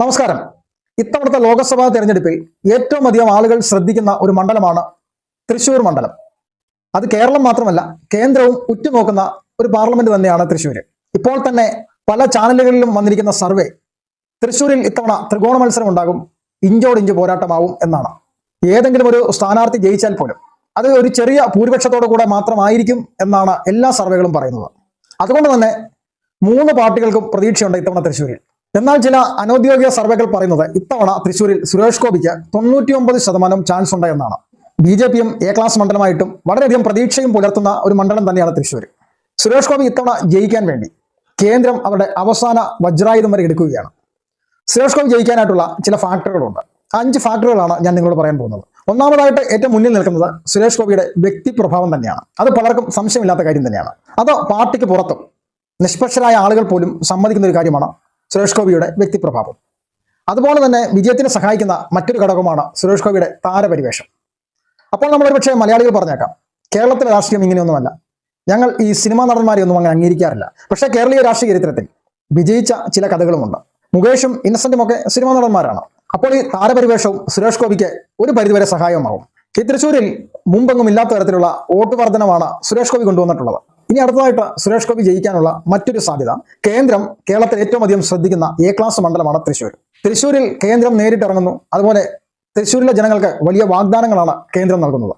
നമസ്കാരം. ഇത്തവണത്തെ ലോക്സഭാ തെരഞ്ഞെടുപ്പിൽ ഏറ്റവും അധികം ആളുകൾ ശ്രദ്ധിക്കുന്ന ഒരു മണ്ഡലമാണ് തൃശൂർ മണ്ഡലം. അത് കേരളം മാത്രമല്ല കേന്ദ്രവും ഉറ്റുനോക്കുന്ന ഒരു പാർലമെന്റ് തന്നെയാണ് തൃശ്ശൂർ ഇപ്പോൾ തന്നെ പല ചാനലുകളിലും വന്നിരിക്കുന്ന സർവേ തൃശ്ശൂരിൽ ഇത്തവണ ത്രികോണ മത്സരം ഉണ്ടാകും ഇഞ്ചോടിഞ്ച് പോരാട്ടമാവും എന്നാണ്. ഏതെങ്കിലും ഒരു സ്ഥാനാർത്ഥി ജയിച്ചാൽ പോലും അത് ഒരു ചെറിയ ഭൂരിപക്ഷത്തോടു കൂടെ മാത്രമായിരിക്കും എന്നാണ് എല്ലാ സർവേകളും പറയുന്നത്. അതുകൊണ്ട് തന്നെ മൂന്ന് പാർട്ടികൾക്കും പ്രതീക്ഷയുണ്ട് ഇത്തവണ തൃശ്ശൂരിൽ. എന്നാൽ ചില അനൌദ്യോഗിക സർവേകൾ പറയുന്നത് ഇത്തവണ തൃശൂരിൽ സുരേഷ് ഗോപിക്ക് തൊണ്ണൂറ്റിയൊമ്പത് ശതമാനം ചാൻസ് ഉണ്ട് എന്നാണ് ബി ജെ പിയും എ ക്ലാസ് മണ്ഡലമായിട്ടും വളരെയധികം പ്രതീക്ഷയും പുലർത്തുന്ന ഒരു മണ്ഡലം തന്നെയാണ് തൃശ്ശൂർ സുരേഷ് ഗോപി ഇത്തവണ ജയിക്കാൻ വേണ്ടി കേന്ദ്രം അവരുടെ അവസാന വജ്രായുധം വരെ എടുക്കുകയാണ്. സുരേഷ് ഗോപി ജയിക്കാനായിട്ടുള്ള ചില ഫാക്ടറുകളുണ്ട്. അഞ്ച് ഫാക്ടറുകളാണ് ഞാൻ നിങ്ങളോട് പറയാൻ പോകുന്നത്. ഒന്നാമതായിട്ട് ഏറ്റവും മുന്നിൽ നിൽക്കുന്നത് സുരേഷ് ഗോപിയുടെ വ്യക്തി പ്രഭാവം തന്നെയാണ്. അത് പലർക്കും സംശയമില്ലാത്ത കാര്യം തന്നെയാണ്. അത് പാർട്ടിക്ക് പുറത്തും നിഷ്പക്ഷരായ ആളുകൾ പോലും സമ്മതിക്കുന്ന ഒരു കാര്യമാണ് സുരേഷ് ഗോപിയുടെ വ്യക്തിപ്രഭാവം. അതുപോലെ തന്നെ വിജയത്തിന് സഹായിക്കുന്ന മറ്റൊരു ഘടകമാണ് സുരേഷ് ഗോപിയുടെ താരപരിവേഷം. അപ്പോൾ നമ്മൾ ഒരുപക്ഷെ മലയാളികൾ പറഞ്ഞേക്കാം കേരളത്തിലെ രാഷ്ട്രീയം ഇങ്ങനെയൊന്നുമല്ല. ഞങ്ങൾ ഈ സിനിമാ നടന്മാരെ ഒന്നും അങ്ങനെ അംഗീകരിക്കാറില്ല. പക്ഷേ കേരളീയ രാഷ്ട്രീയ ചരിത്രത്തിൽ വിജയിച്ച ചില കഥകളുമുണ്ട്. മുകേഷും ഇന്നസെന്റും ഒക്കെ സിനിമാ നടന്മാരാണ്. അപ്പോൾ ഈ താരപരിവേഷവും സുരേഷ് ഗോപിക്ക് ഒരു പരിധിവരെ സഹായമാവും ഈ തൃശ്ശൂരിൽ മുമ്പെങ്ങും ഇല്ലാത്ത തരത്തിലുള്ള വോട്ട് വർധനമാണ് സുരേഷ് ഗോപി കൊണ്ടുവന്നിട്ടുള്ളത്. ഇനി അടുത്തതായിട്ട് സുരേഷ് ഗോപി ജയിക്കാനുള്ള മറ്റൊരു സാധ്യത. കേന്ദ്രം കേരളത്തിൽ ഏറ്റവും അധികം ശ്രദ്ധിക്കുന്ന എ ക്ലാസ് മണ്ഡലമാണ് തൃശ്ശൂർ. തൃശ്ശൂരിൽ കേന്ദ്രം നേരിട്ടിറങ്ങുന്നു. അതുപോലെ തൃശ്ശൂരിലെ ജനങ്ങൾക്ക് വലിയ വാഗ്ദാനങ്ങളാണ് കേന്ദ്രം നൽകുന്നത്.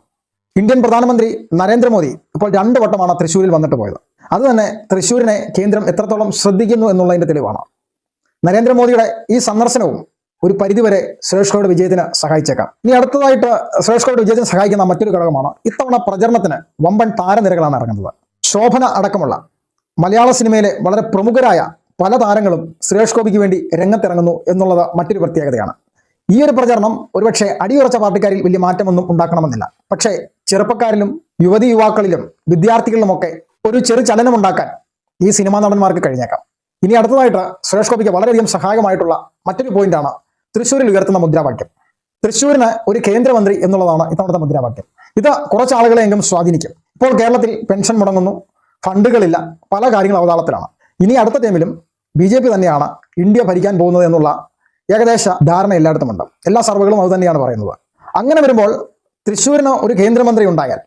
ഇന്ത്യൻ പ്രധാനമന്ത്രി നരേന്ദ്രമോദി ഇപ്പോൾ രണ്ട് വട്ടമാണ് തൃശ്ശൂരിൽ വന്നിട്ട് പോയത്. അത് തന്നെ തൃശ്ശൂരിനെ കേന്ദ്രം എത്രത്തോളം ശ്രദ്ധിക്കുന്നു എന്നുള്ളതിന്റെ തെളിവാണ്. നരേന്ദ്രമോദിയുടെ ഈ സന്ദർശനവും ഒരു പരിധിവരെ സുരേഷ് ഗോയുടെ വിജയത്തിന് സഹായിച്ചേക്കാം. ഇനി അടുത്തതായിട്ട് സുരേഷ് ഗോയുടെ വിജയത്തിന് സഹായിക്കുന്ന മറ്റൊരു ഘടകമാണ് ഇത്തവണ പ്രചരണത്തിന് വമ്പൻ താരനിരകളാണ് ഇറങ്ങുന്നത്. ശോഭന അടക്കമുള്ള മലയാള സിനിമയിലെ വളരെ പ്രമുഖരായ പല താരങ്ങളും സുരേഷ് ഗോപിക്ക് വേണ്ടി രംഗത്തിറങ്ങുന്നു എന്നുള്ളത് മറ്റൊരു പ്രത്യേകതയാണ്. ഈ ഒരു പ്രചരണം ഒരുപക്ഷെ അടിയുറച്ച പാർട്ടിക്കാരിൽ വലിയ മാറ്റമൊന്നും ഉണ്ടാക്കണമെന്നില്ല. പക്ഷേ ചെറുപ്പക്കാരിലും യുവതി യുവാക്കളിലും വിദ്യാർത്ഥികളിലുമൊക്കെ ഒരു ചെറു ചലനമുണ്ടാക്കാൻ ഈ സിനിമാ നടന്മാർക്ക് കഴിഞ്ഞേക്കാം. ഇനി അടുത്തതായിട്ട് സുരേഷ് ഗോപിക്ക് വളരെയധികം സഹായകമായിട്ടുള്ള മറ്റൊരു പോയിന്റാണ് തൃശ്ശൂരിൽ ഉയർത്തുന്ന മുദ്രാവാക്യം. തൃശ്ശൂരിന് ഒരു കേന്ദ്രമന്ത്രി എന്നുള്ളതാണ് ഇത്തവണത്തെ മുദ്രാവാക്യം. ഇത് കുറച്ച് ആളുകളെയെങ്കിലും സ്വാധീനിക്കും. ഇപ്പോൾ കേരളത്തിൽ പെൻഷൻ മുടങ്ങുന്നു. ഫണ്ടുകളില്ല. പല കാര്യങ്ങളും അവതാളത്തിലാണ്. ഇനി അടുത്ത ടൈമിലും ബി ജെ പി തന്നെയാണ് ഇന്ത്യ ഭരിക്കാൻ പോകുന്നത് എന്നുള്ള ഏകദേശ ധാരണ എല്ലായിടത്തുമുണ്ട്. എല്ലാ സർവേകളും അത് തന്നെയാണ് പറയുന്നത്. അങ്ങനെ വരുമ്പോൾ തൃശ്ശൂരിന് ഒരു കേന്ദ്രമന്ത്രി ഉണ്ടായാൽ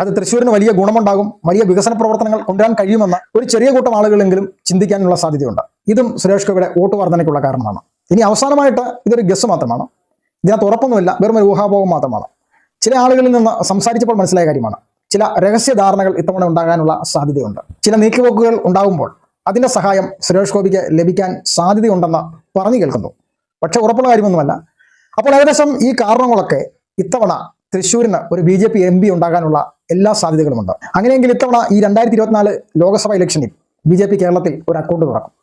അത് തൃശ്ശൂരിന് വലിയ ഗുണമുണ്ടാകും വലിയ വികസന പ്രവർത്തനങ്ങൾ കൊണ്ടുവരാൻ കഴിയുമെന്ന് ഒരു ചെറിയ കൂട്ടം ആളുകളെങ്കിലും ചിന്തിക്കാനുള്ള സാധ്യതയുണ്ട്. ഇതും സുരേഷ് ഗോപിയുടെ വോട്ട് വർധനയ്ക്കുള്ള കാരണമാണ്. ഇനി അവസാനമായിട്ട് ഇതൊരു ഗസ് മാത്രമാണ്. ഇതിനകത്ത് ഉറപ്പൊന്നുമില്ല. വെറും ഒരു ഊഹാപോഹം മാത്രമാണ്. ചില ആളുകളിൽ നിന്ന് സംസാരിച്ചപ്പോൾ മനസ്സിലായ കാര്യമാണ്. ചില രഹസ്യ ധാരണകൾ ഇത്തവണ ഉണ്ടാകാനുള്ള സാധ്യതയുണ്ട്. ചില നീക്കുപോക്കുകൾ ഉണ്ടാകുമ്പോൾ അതിന്റെ സഹായം സുരേഷ് ഗോപിക്ക് ലഭിക്കാൻ സാധ്യതയുണ്ടെന്ന് പറഞ്ഞു കേൾക്കുന്നു. പക്ഷെ ഉറപ്പുള്ള കാര്യമൊന്നുമല്ല. അപ്പോൾ ഏകദേശം ഈ കാരണങ്ങളൊക്കെ ഇത്തവണ തൃശ്ശൂരിന് ഒരു B J P M P ഉണ്ടാകാനുള്ള എല്ലാ സാധ്യതകളുമുണ്ട്. അങ്ങനെയെങ്കിൽ ഇത്തവണ ഈ രണ്ടായിരത്തി ഇരുപത്തിനാല് ലോക്സഭാ ഇലക്ഷനിൽ ബി ജെ പി കേരളത്തിൽ ഒരു അക്കൗണ്ട് തുറക്കും.